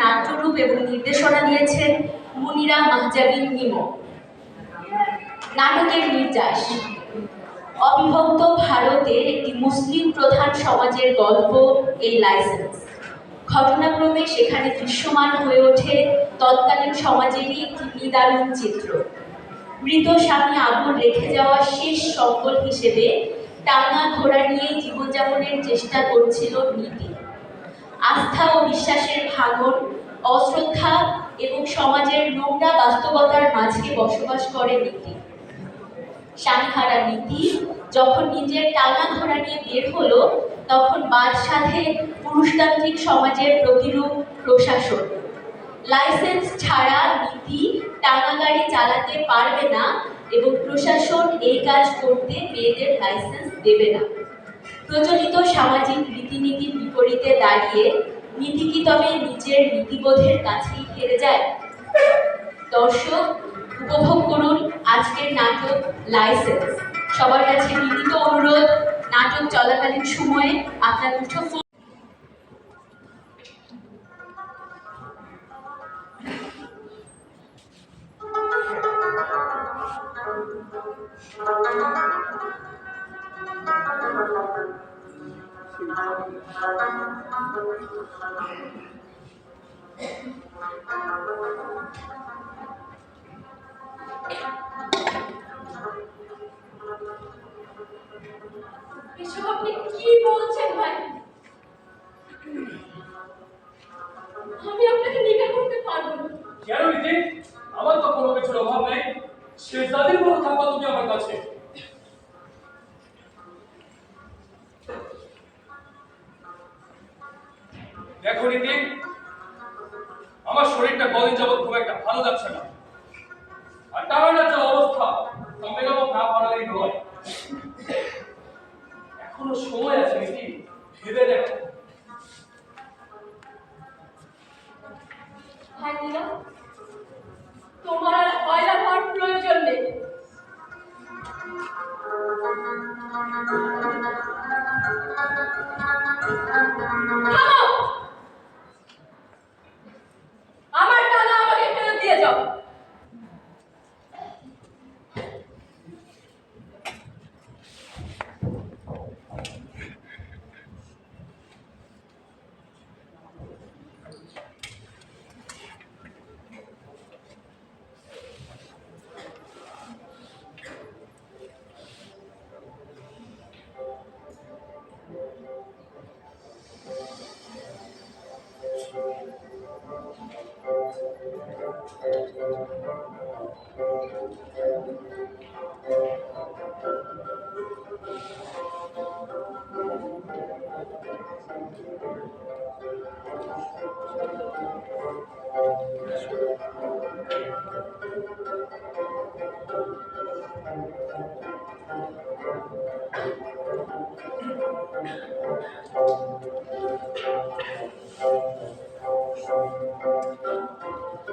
নাট্যরূপ এবং নির্দেশনা দিয়েছেন মুনিরা মাহজাবিন নিমো। নাটকের নির্যাস। অবিভক্ত ভারতের একটি মুসলিম প্রধান সমাজের গল্প এই লাইসেন্স। ঘটনাক্রমে সেখানে দৃশ্যমান হয়ে ওঠে তৎকালীন সমাজেরই একটি নিদারুণ চিত্র। মৃত স্বামী আগুন রেখে যাওয়া শেষ সম্বল হিসেবে টানা ঘোড়া নিয়ে জীবনযাপনের চেষ্টা করছিল নীতি। আস্থা বিশ্বাসের ভাঙন, অশ্রদ্ধা এবং সমাজের নোংরা বাস্তবতার মাঝে বসবাস করে নীতি। স্বামীহারা নীতি, যখন নিজের টানা ঘোড়া নিয়ে বের হলো, তখন বাদ সাধে পুরুষতান্ত্রিক সমাজের প্রতিরূপ প্রশাসন। লাইসেন্স ছাড়া নীতি টানা গাড়ি চালাতে পারবে না এবং প্রশাসন এই কাজ করতে মেয়েদের লাইসেন্স দেবে না। প্রচলিত সামাজিক রীতিনীতির বিপরীতে দাঁড়িয়ে নীতি কি তবে নিজের নীতিবোধের কাছেই হেরে যায়? দর্শক, উপভোগ করুন আজকের নাটক লাইসেন্স। সবার কাছে বিনীত অনুরোধ, নাটক চলাকালীন সময়ে আপনার মুঠোফোন এসব আপনি কি বলছেন ভাই? আমি আপনাকে নিকাহ করতে পারব না। কেন আমার তো কোনো কিছুর অভাব নেই। শেষদাদির দেখো নীতি আমার শরীরটা কদিন যাবৎ খুব একটা ভালো যাচ্ছে না। আর টানার যে অবস্থা মেরামত না পারালেই নয়। এখনও সময় আছে নীতি ভেবে দেখো। তোমার হয়রান হওয়ার প্রয়োজন নেই। থামো! আমার আমাকে